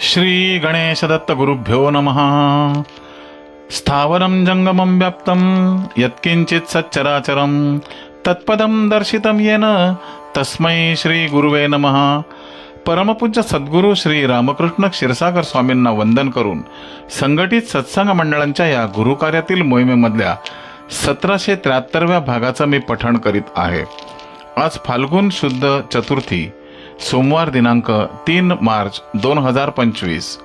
श्री गणेशदत्त गुरुभ्यो नमः। स्थावरं जङ्गमं व्याप्तं यत्किञ्चित् सच्चराचरं तत्पदं दर्शितं येन तस्मै श्री गुरुवे नमः। परमपूज्य सद्गुरू श्री रामकृष्ण क्षीरसागर स्वामींना वंदन करून संघटित सत्संग मंडळांच्या या गुरुकार्यातील मोहिमेमधल्या सतराशे त्र्याहत्तरव्या भागाचं मी पठण करीत आहे. आज फाल्गुन शुद्ध चतुर्थी सोमवार दिनांक तीन मार्च दोन हजार पंचवीस.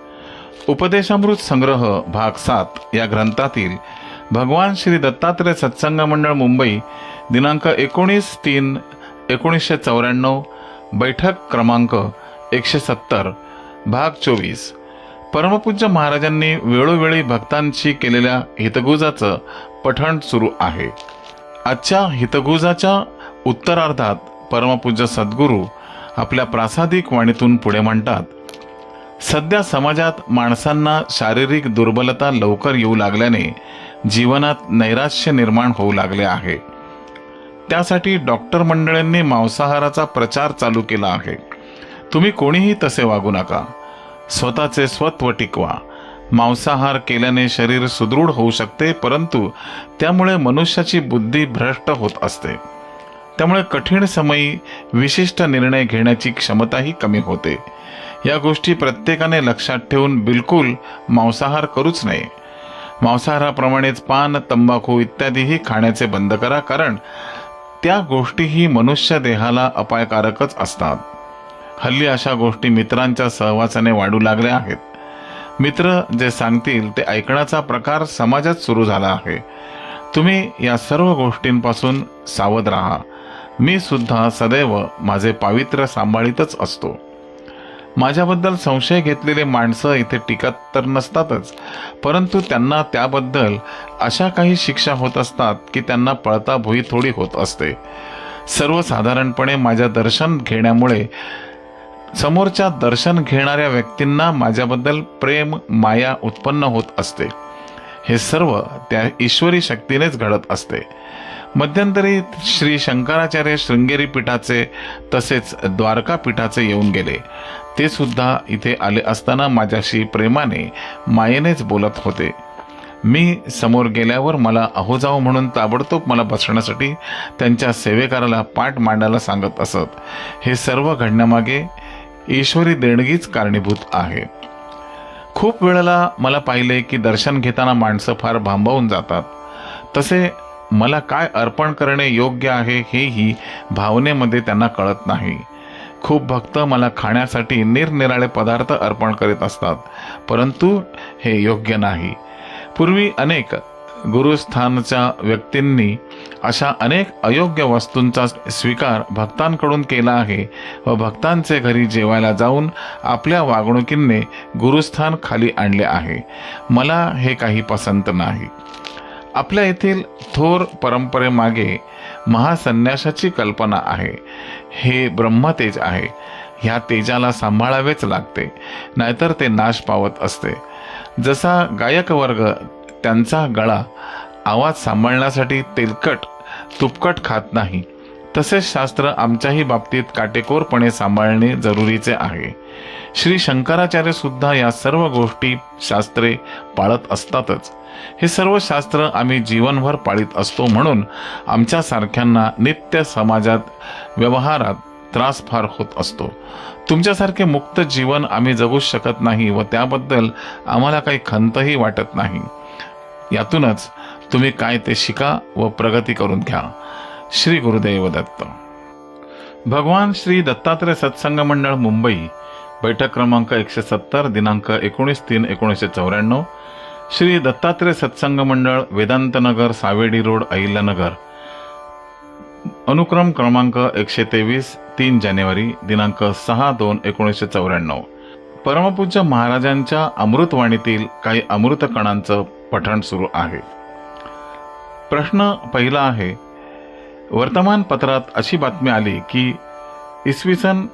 उपदेशामृत संग्रह भाग सात या ग्रंथातील भगवान श्री दत्तात्रय सत्संग मंडळ मुंबई दिनांक एकोणीस तीन एकोणीसशे चौऱ्याण्णव बैठक क्रमांक एकशे सत्तर भाग चोवीस. परमपूज्य महाराजांनी वेळोवेळी भक्तांशी केलेल्या हितगुजाचं पठण सुरू आहे. आजच्या हितगुजाच्या उत्तरार्धात परमपूज्य सद्गुरू आपल्या प्रासादिक वाणीतून पुढे म्हणतात सध्या समाजात माणसांना शारीरिक दुर्बलता लवकर येऊ लागल्याने जीवनात नैराश्य निर्माण होऊ लागले आहे. त्यासाठी डॉक्टर मंडळींनी मांसाहाराचा प्रचार चालू केला आहे. तुम्ही कोणीही तसे वागू नका. स्वतःचे स्वत्व टिकवा. मांसाहार केल्याने शरीर सुदृढ होऊ शकते परंतु त्यामुळे मनुष्याची बुद्धी भ्रष्ट होत असते. त्यामुळे कठीण समयी विशिष्ट निर्णय घेण्याची क्षमताही कमी होते. या गोष्टी प्रत्येकाने लक्षात ठेवून बिलकुल मांसाहार करूच नये. मांसाहाराप्रमाणेच पान तंबाखू इत्यादीही खाण्याचे बंद करा कारण त्या गोष्टीही मनुष्य देहाला अपायकारकच असतात. हल्ली अशा गोष्टी मित्रांच्या सहवासाने वाढू लागल्या आहेत. मित्र जे सांगतील ते ऐकण्याचा प्रकार समाजात सुरू झाला आहे. तुम्ही या सर्व गोष्टींपासून सावध राहा. मी सुद्धा सदैव माझे पावित्र्य सांभाळीतच असतो. माझ्याबद्दल संशय घेतलेले माणसं इथे टिकत तर नसतातच परंतु त्यांना त्याबद्दल अशा काही शिक्षा होत असतात की त्यांना पळता भुई थोडी होत असते. सर्वसाधारणपणे माझ्या दर्शन घेण्यामुळे समोरच्या दर्शन घेणाऱ्या व्यक्तींना माझ्याबद्दल प्रेम माया उत्पन्न होत असते. हे सर्व त्या ईश्वरी शक्तीनेच घडत असते. मध्यंतरी श्री शंकराचार्य शृंगेरी पीठाचे तसेच द्वारका पीठाचे येऊन गेले. ते सुद्धा इथे आले असताना माझ्याशी प्रेमाने मायेनेच बोलत होते. मी समोर गेल्यावर मला अहोजाव म्हणून ताबडतोब मला बसण्यासाठी त्यांच्या सेवेकाराला पाठ मांडायला सांगत असत. हे सर्व घडण्यामागे ईश्वरी देणगीच कारणीभूत आहे. खूप वेळेला मला पाहिले की दर्शन घेताना माणसं फार भांबावून जातात. तसे मला काय अर्पण करणे योग्य आहे हेही भावनेमध्ये त्यांना कळत नाही. खूप भक्त मला खाण्यासाठी निरनिराळे पदार्थ अर्पण करीत असतात परंतु हे योग्य नाही. पूर्वी अनेक गुरुस्थानच्या व्यक्तींनी अशा अनेक अयोग्य वस्तूंचा स्वीकार भक्तांकडून केला आहे व भक्तांचे घरी जेवायला जाऊन आपल्या वागणुकीने गुरुस्थान खाली आणले आहे. मला हे काही पसंत नाही. आपल्या येथील थोर परंपरेमागे महासन्यासाची कल्पना आहे. हे ब्रह्मतेज आहे. ह्या तेजाला सांभाळावेच लागते. नाहीतर ते नाश पावत असते. जसा गायक वर्ग त्यांचा गळा आवाज सांभाळण्यासाठी तेलकट तुपकट खात नाही तसेच शास्त्र आमच्याही बाबतीत काटेकोरपणे सांभाळणे जरुरीचे आहे. श्री शंकराचार्य सुद्धा या सर्व गोष्टी शास्त्रे पाळत असतातच. हे सर्व शास्त्र आम्ही जीवनभर पाळीत असतो म्हणून आमच्यासारख्यांना नित्य समाजात व्यवहारात त्रास फार होत असतो. तुमच्यासारखे मुक्त जीवन आम्ही जगू शकत नाही व त्याबद्दल आम्हाला काही खंतही वाटत नाही. यातूनच तुम्ही काय ते शिका व प्रगती करून घ्या. श्री गुरुदेव दत्त. भगवान श्री दत्तात्रय सत्संग मंडळ मुंबई बैठक क्रमांक एकशे सत्तर दिनांक एकोणीस तीन एकोणीसशे चौऱ्याण्णव श्री दत्तात्रय सत्संग मंडळ वेदांतनगर सावेडी रोड अहिल्यानगर अनुक्रम क्रमांक एकशे तेवीस तीन जानेवारी दिनांक सहा दोन एकोणीसशे चौऱ्याण्णव. परमपूज्य महाराजांच्या अमृतवाणीतील काही अमृत कणांचं पठण सुरू आहे. प्रश्न पहिला आहे वर्तमानपत्रात अशी बातमी आली की इसवी सन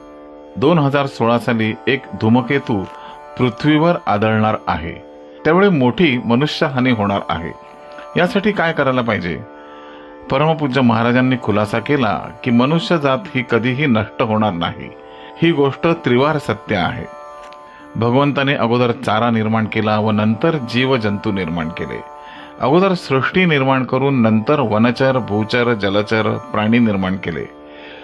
दोन हजार सोळा साली एक धूमकेतू पृथ्वीवर आदळणार आहे. त्यावेळी मोठी मनुष्यहानी होणार आहे. यासाठी काय करायला पाहिजे? परमपूज्य महाराजांनी खुलासा केला की मनुष्य जात ही कधीही नष्ट होणार नाही. ही गोष्ट त्रिवार सत्य आहे. भगवंताने अगोदर चारा निर्माण केला व नंतर जीवजंतू निर्माण केले. अगोदर सृष्टी निर्माण करून नंतर वनचर भूचर जलचर प्राणी निर्माण केले.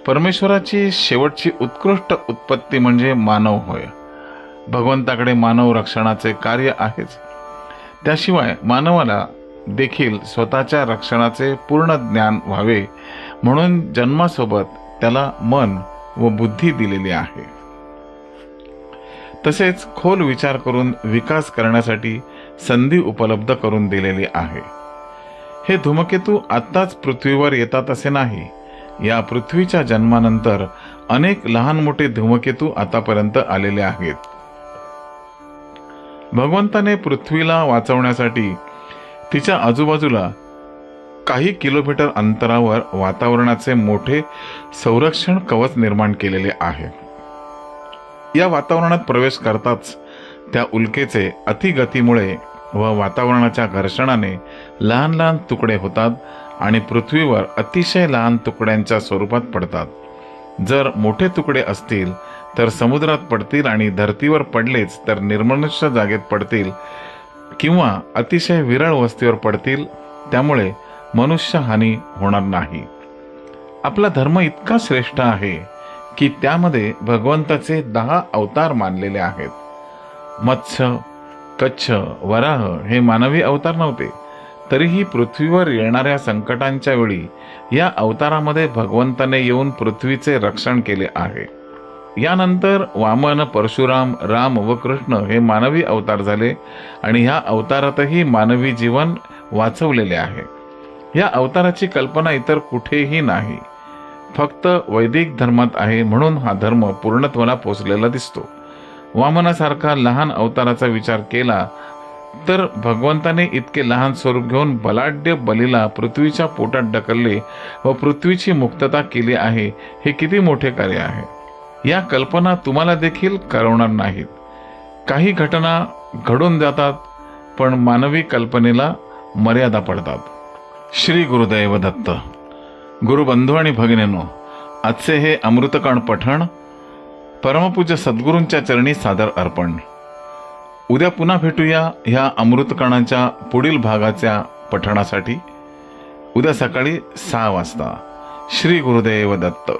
परमेश्वराची शेवटची उत्कृष्ट उत्पत्ती म्हणजे मानव होय. भगवंताकडे मानव रक्षणाचे कार्य आहेच. त्याशिवाय मानवाला देखील स्वतःच्या रक्षणाचे पूर्ण ज्ञान व्हावे म्हणून जन्मासोबत त्याला मन व बुद्धी दिलेली आहे. तसेच खोल विचार करून विकास करण्यासाठी संधी उपलब्ध करून दिलेली आहे. हे धूमकेतू आत्ताच पृथ्वीवर येतात असे नाही. या पृथ्वीच्या जन्मानंतर अनेक लहान मोठे धूमकेतू आतापर्यंत आलेले आहेत. भगवंताने पृथ्वीला वाचवण्यासाठी तिच्या आजूबाजूला काही किलोमीटर अंतरावर वातावरणाचे मोठे संरक्षण कवच निर्माण केलेले आहे. या वातावरणात प्रवेश करताच त्या उल्केचे अतिगतीमुळे व वातावरणाच्या घर्षणाने लहान लहान तुकडे होतात आणि पृथ्वीवर अतिशय लहान तुकड्यांच्या स्वरूपात पडतात. जर मोठे तुकडे असतील तर समुद्रात पडतील आणि धर्तीवर पडलेच तर निर्मनुष्य जागेत पडतील किंवा अतिशय विरळ वस्तीवर पडतील त्यामुळे मनुष्य हानी होणार नाही. आपला धर्म इतका श्रेष्ठ आहे की त्यामध्ये भगवंताचे दहा अवतार मानलेले आहेत. मत्स्य कच्छ वराह हे मानवी अवतार नव्हते. तरीही पृथ्वीवर येणाऱ्या संकटांच्या वेळी या अवतारामध्ये भगवंताने येऊन पृथ्वीचे रक्षण केले आहे. यानंतर वामन परशुराम राम व कृष्ण हे मानवी अवतार झाले आणि ह्या अवतारातही मानवी जीवन वाचवलेले आहे. या अवताराची कल्पना इतर कुठेही नाही. फक्त वैदिक धर्मात आहे म्हणून हा धर्म पूर्णत्वाला पोचलेला दिसतो. वामनासारखा लहान अवताराचा विचार केला तर भगवंताने इतके लहान स्वरूप घेऊन बलाढ्य बलीला पृथ्वीच्या पोटात ढकलले व पृथ्वीची मुक्तता केली आहे हे किती मोठे कार्य आहे? या कल्पना तुम्हाला देखील करवणार नाहीत. काही घटना घडून जातात पण मानवी कल्पनेला मर्यादा पडतात. श्री गुरुदैव दत्त गुरुबंधू आणि भगिनीनो आजचे हे अमृतकण पठण परमपूज्य सद्गुरूंच्या चरणी सादर अर्पण. उद्या पुन्हा भेटूया ह्या अमृतकणाच्या पुढील भागाच्या पठणासाठी. उद्या सकाळी सहा वाजता. श्री गुरुदेव दत्त.